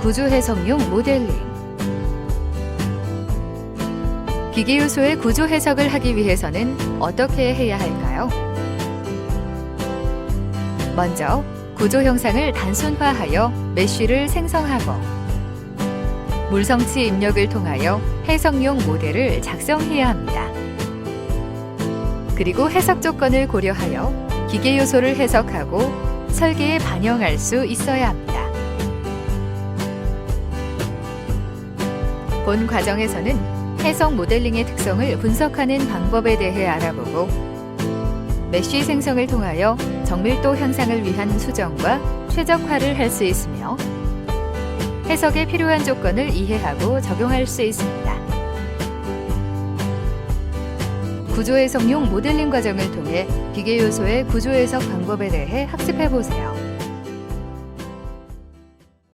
구조 해석용 모델링 기계 요소의 구조 해석을 하기 위해서는 어떻게 해야 할까요? 먼저 구조 형상을 단순화하여 메쉬를 생성하고 물성치 입력을 통하여 해석용 모델을 작성해야 합니다. 그리고 해석 조건을 고려하여 기계 요소를 해석하고 설계에 반영할 수 있어야 합니다. 본 과정에서는 해석 모델링의 특성을 분석하는 방법에 대해 알아보고 메쉬 생성을 통하여 정밀도 향상을 위한 수정과 최적화를 할 수 있으며 해석에 필요한 조건을 이해하고 적용할 수 있습니다. 구조 해석용 모델링 과정을 통해 기계 요소의 구조 해석 방법에 대해 학습해 보세요.